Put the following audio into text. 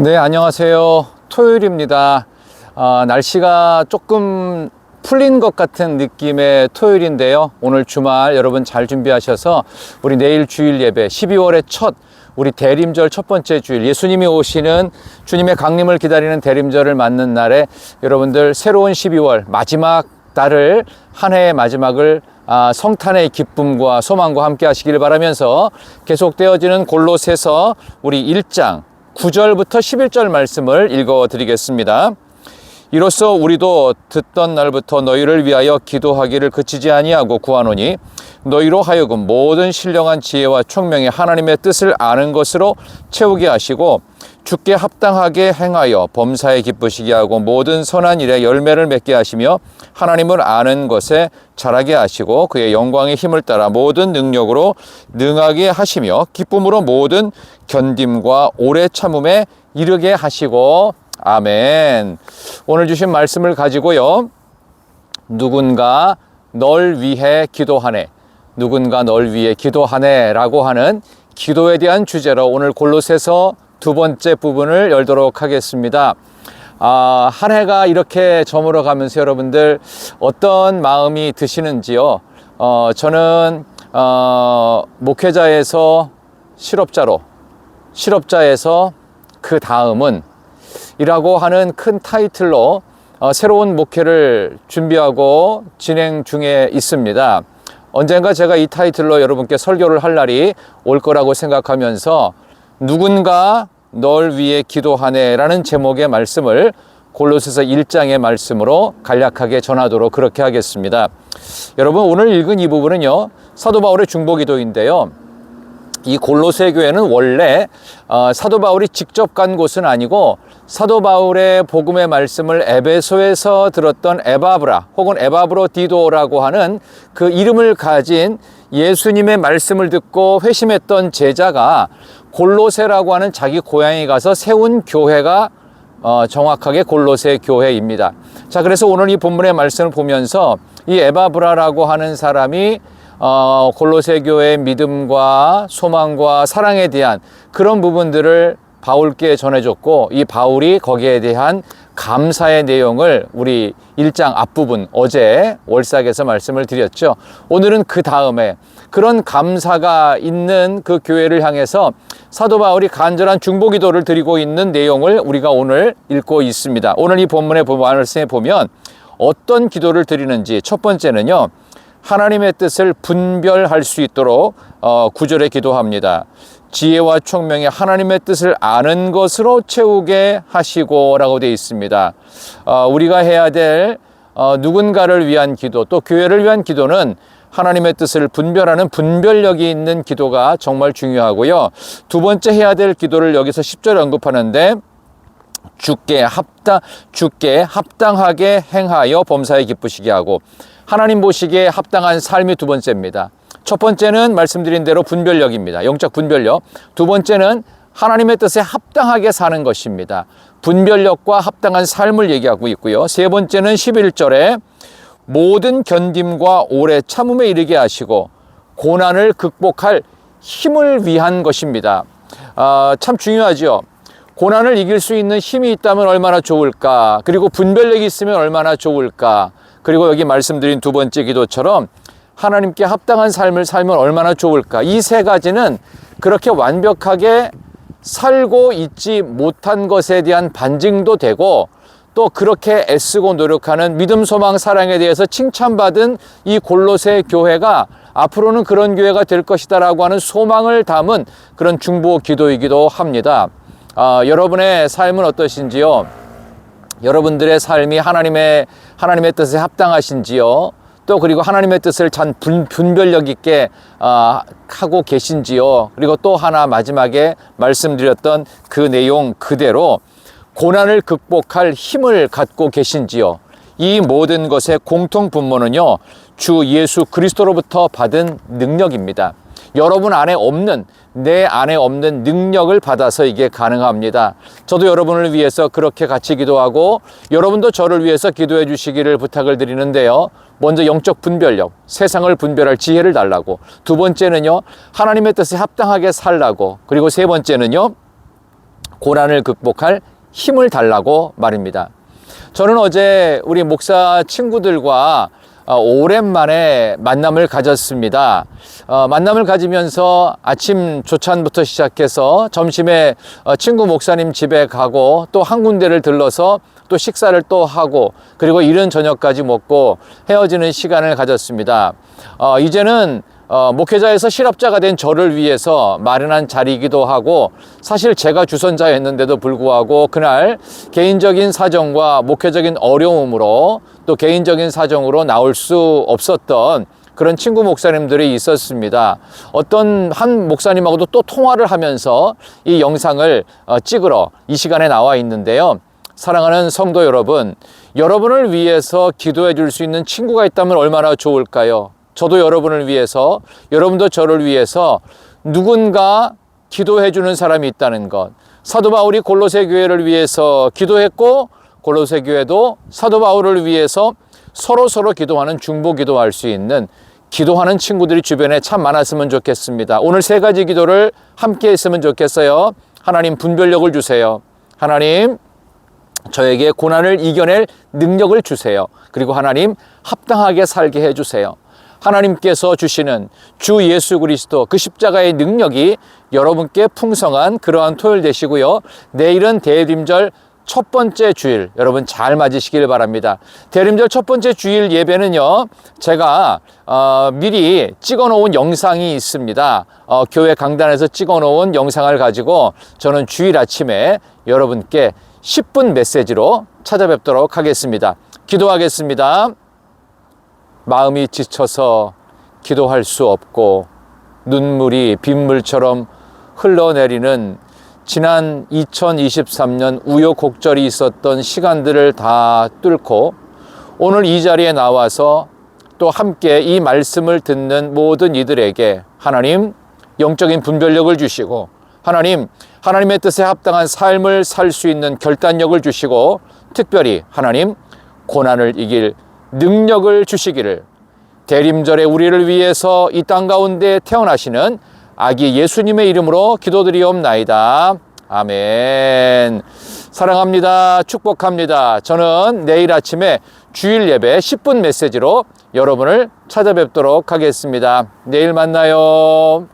네, 안녕하세요. 토요일입니다. 아, 날씨가 조금 풀린 것 같은 느낌의 토요일인데요. 오늘 주말 여러분 잘 준비하셔서 우리 내일 주일 예배 12월의 첫 우리 대림절 첫 번째 주일 예수님이 오시는 주님의 강림을 기다리는 대림절을 맞는 날에 여러분들 새로운 12월 마지막 달을 한 해의 마지막을 아, 성탄의 기쁨과 소망과 함께 하시길 바라면서 계속되어지는 골로새서 우리 1장 9절부터 11절 말씀을 읽어 드리겠습니다. 이로써 우리도 듣던 날부터 너희를 위하여 기도하기를 그치지 아니하고 구하노니 너희로 하여금 모든 신령한 지혜와 총명의 하나님의 뜻을 아는 것으로 채우게 하시고 주께 합당하게 행하여 범사에 기쁘시게 하고 모든 선한 일에 열매를 맺게 하시며 하나님을 아는 것에 자라게 하시고 그의 영광의 힘을 따라 모든 능력으로 능하게 하시며 기쁨으로 모든 견딤과 오래 참음에 이르게 하시고 아멘. 오늘 주신 말씀을 가지고요. 누군가 널 위해 기도하네. 누군가 널 위해 기도하네 라고 하는 기도에 대한 주제로 오늘 골로새서 두 번째 부분을 열도록 하겠습니다. 아, 한 해가 이렇게 저물어 가면서 여러분들 어떤 마음이 드시는지요? 어, 저는 어, 목회자에서 실업자로 실업자에서 그 다음은 이라고 하는 큰 타이틀로 어, 새로운 목회를 준비하고 진행 중에 있습니다. 언젠가 제가 이 타이틀로 여러분께 설교를 할 날이 올 거라고 생각하면서 누군가 널 위해 기도하네라는 제목의 말씀을 골로새서 1장의 말씀으로 간략하게 전하도록 그렇게 하겠습니다. 여러분 오늘 읽은 이 부분은요. 사도 바울의 중보 기도인데요. 이 골로새 교회는 원래 어, 사도 바울이 직접 간 곳은 아니고 사도 바울의 복음의 말씀을 에베소에서 들었던 에바브라 혹은 에바브로 디도라고 하는 그 이름을 가진 예수님의 말씀을 듣고 회심했던 제자가 골로새라고 하는 자기 고향에 가서 세운 교회가 어, 정확하게 골로새 교회입니다. 자, 그래서 오늘 이 본문의 말씀을 보면서 이 에바브라라고 하는 사람이 어, 골로새 교회의 믿음과 소망과 사랑에 대한 그런 부분들을 바울께 전해줬고 이 바울이 거기에 대한 감사의 내용을 우리 1장 앞부분 어제 월삭에서 말씀을 드렸죠. 오늘은 그 다음에 그런 감사가 있는 그 교회를 향해서 사도 바울이 간절한 중보 기도를 드리고 있는 내용을 우리가 오늘 읽고 있습니다. 오늘 이 본문의 말씀에 보면 어떤 기도를 드리는지 첫 번째는요. 하나님의 뜻을 분별할 수 있도록 어, 구절에 기도합니다. 지혜와 총명이 하나님의 뜻을 아는 것으로 채우게 하시고라고 되어 있습니다. 어, 우리가 해야 될 어, 누군가를 위한 기도 또 교회를 위한 기도는 하나님의 뜻을 분별하는 분별력이 있는 기도가 정말 중요하고요. 두 번째 해야 될 기도를 여기서 10절에 언급하는데 주께 합당 주께 합당하게 행하여 범사에 기쁘시게 하고 하나님 보시기에 합당한 삶이 두 번째입니다. 첫 번째는 말씀드린 대로 분별력입니다. 영적 분별력. 두 번째는 하나님의 뜻에 합당하게 사는 것입니다. 분별력과 합당한 삶을 얘기하고 있고요. 세 번째는 11절에 모든 견딤과 오래 참음에 이르게 하시고 고난을 극복할 힘을 위한 것입니다. 아, 참 중요하죠. 고난을 이길 수 있는 힘이 있다면 얼마나 좋을까? 그리고 분별력이 있으면 얼마나 좋을까? 그리고 여기 말씀드린 두 번째 기도처럼 하나님께 합당한 삶을 살면 얼마나 좋을까? 이 세 가지는 그렇게 완벽하게 살고 있지 못한 것에 대한 반증도 되고 또 그렇게 애쓰고 노력하는 믿음, 소망, 사랑에 대해서 칭찬받은 이 골로새 교회가 앞으로는 그런 교회가 될 것이다라고 하는 소망을 담은 그런 중보 기도이기도 합니다. 아, 여러분의 삶은 어떠신지요? 여러분들의 삶이 하나님의 하나님의 뜻에 합당하신지요? 또 그리고 하나님의 뜻을 참 분, 별력 있게 어, 하고 계신지요? 그리고 또 하나 마지막에 말씀드렸던 그 내용 그대로 고난을 극복할 힘을 갖고 계신지요? 이 모든 것의 공통 분모는요, 주 예수 그리스도로부터 받은 능력입니다. 여러분 안에 없는 내 안에 없는 능력을 받아서 이게 가능합니다. 저도 여러분을 위해서 그렇게 같이 기도하고 여러분도 저를 위해서 기도해 주시기를 부탁을 드리는데요. 먼저 영적 분별력, 세상을 분별할 지혜를 달라고. 두 번째는요, 하나님의 뜻에 합당하게 살라고. 그리고 세 번째는요, 고난을 극복할 힘을 달라고 말입니다. 저는 어제 우리 목사 친구들과 어, 오랜만에 만남을 가졌습니다. 어, 만남을 가지면서 아침 조찬부터 시작해서 점심에 어, 친구 목사님 집에 가고 또 한 군데를 들러서 또 식사를 또 하고 그리고 이른 저녁까지 먹고 헤어지는 시간을 가졌습니다. 어, 이제는 어, 목회자에서 실업자가 된 저를 위해서 마련한 자리이기도 하고 사실 제가 주선자였는데도 불구하고 그날 개인적인 사정과 목회적인 어려움으로 또 개인적인 사정으로 나올 수 없었던 그런 친구 목사님들이 있었습니다. 어떤 한 목사님하고도 또 통화를 하면서 이 영상을 어, 찍으러 이 시간에 나와 있는데요. 사랑하는 성도 여러분, 여러분을 위해서 기도해 줄 수 있는 친구가 있다면 얼마나 좋을까요? 저도 여러분을 위해서, 여러분도 저를 위해서 누군가 기도해 주는 사람이 있다는 것. 사도 바울이 골로새 교회를 위해서 기도했고 골로새 교회도 사도 바울을 위해서 서로 서로 기도하는 중보 기도할 수 있는 기도하는 친구들이 주변에 참 많았으면 좋겠습니다. 오늘 세 가지 기도를 함께 했으면 좋겠어요. 하나님 분별력을 주세요. 하나님 저에게 고난을 이겨낼 능력을 주세요. 그리고 하나님 합당하게 살게 해 주세요. 하나님께서 주시는 주 예수 그리스도 그 십자가의 능력이 여러분께 풍성한 그러한 토요일 되시고요. 내일은 대림절 첫 번째 주일 여러분 잘 맞으시길 바랍니다. 대림절 첫 번째 주일 예배는요. 제가 어, 미리 찍어 놓은 영상이 있습니다. 어, 교회 강단에서 찍어 놓은 영상을 가지고 저는 주일 아침에 여러분께 10분 메시지로 찾아뵙도록 하겠습니다. 기도하겠습니다. 마음이 지쳐서 기도할 수 없고 눈물이 빗물처럼 흘러내리는 지난 2023년 우여곡절이 있었던 시간들을 다 뚫고 오늘 이 자리에 나와서 또 함께 이 말씀을 듣는 모든 이들에게 하나님 영적인 분별력을 주시고 하나님 하나님의 뜻에 합당한 삶을 살 수 있는 결단력을 주시고 특별히 하나님 고난을 이길 능력을 주시기를 대림절에 우리를 위해서 이 땅 가운데 태어나시는 아기 예수님의 이름으로 기도드리옵나이다. 아멘. 사랑합니다. 축복합니다. 저는 내일 아침에 주일 예배 10분 메시지로 여러분을 찾아뵙도록 하겠습니다. 내일 만나요.